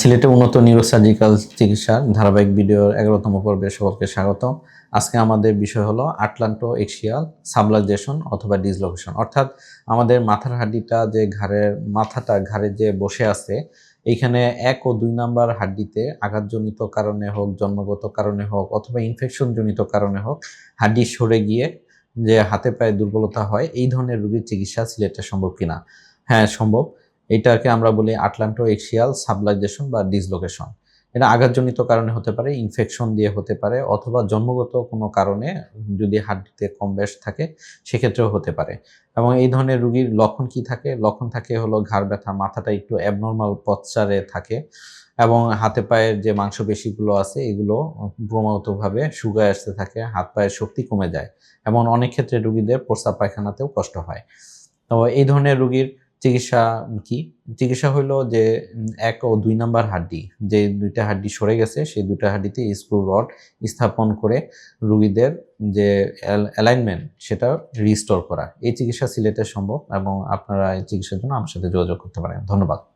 সিলেটে উন্নত নিউরোসার্জিক্যাল চিকিৎসার ধারাবাহিক ভিডিওর এগারোতম পর্বে সকলকে স্বাগত আজকে আমাদের বিষয় হলো আটলান্টো এক্সিয়াল সাবলাইজেশন অথবা ডিসলোকেশন। অর্থাৎ আমাদের মাথার হাড্ডিটা যে ঘাড়ের মাথাটা, ঘাড়ে যে বসে আছে, এইখানে এক ও দুই নাম্বার হাড্ডিতে আঘাতজনিত কারণে হোক, জন্মগত কারণে হোক, অথবা ইনফেকশনজনিত কারণে হোক, হাড্ডি সরে গিয়ে যে হাতে পায়ে দুর্বলতা হয়, এই ধরনের রোগীর চিকিৎসা সিলেটে সম্ভব কিনা? হ্যাঁ সম্ভব। এটাকে আমরা বলি আটলান্টো এক্সিয়াল সাবলাইজেশন বা ডিসলোকেশন। এটা আঘাতজনিত কারণে হতে পারে, ইনফেকশন দিয়ে হতে পারে, অথবা জন্মগত কোনো কারণে যদি হাড্ডিতে কম বেশ থাকে, সেক্ষেত্রেও হতে পারে। এবং এই ধরনের রুগীর লক্ষণ কি থাকে? লক্ষণ থাকে হলো ঘাড় ব্যথা, মাথাটা একটু অ্যাবনর্মাল পশ্চারে থাকে এবং হাতে পায়ের যে মাংসপেশিগুলো আছে, এগুলো ক্রমাগতভাবে শুকায় আসতে থাকে, হাত পায়ের শক্তি কমে যায়। এবং অনেক ক্ষেত্রে রুগীদের প্রস্রাব পায়খানাতেও কষ্ট হয়। তো এই ধরনের রোগীর চিকিৎসা কি? চিকিৎসা হলো যে এক ও দুই নাম্বার হাড্ডি। যে দুইটা হাড্ডি সরে গেছে, সেই দুইটা হাড্ডিতে স্ক্রু রড স্থাপন করে রুগীদের যে অ্যালাইনমেন্ট, সেটা রিস্টোর করা। এই চিকিৎসা সিলেটে সম্ভব এবং আপনারা এই চিকিৎসার জন্য আমার সাথে যোগাযোগ করতে পারেন। ধন্যবাদ।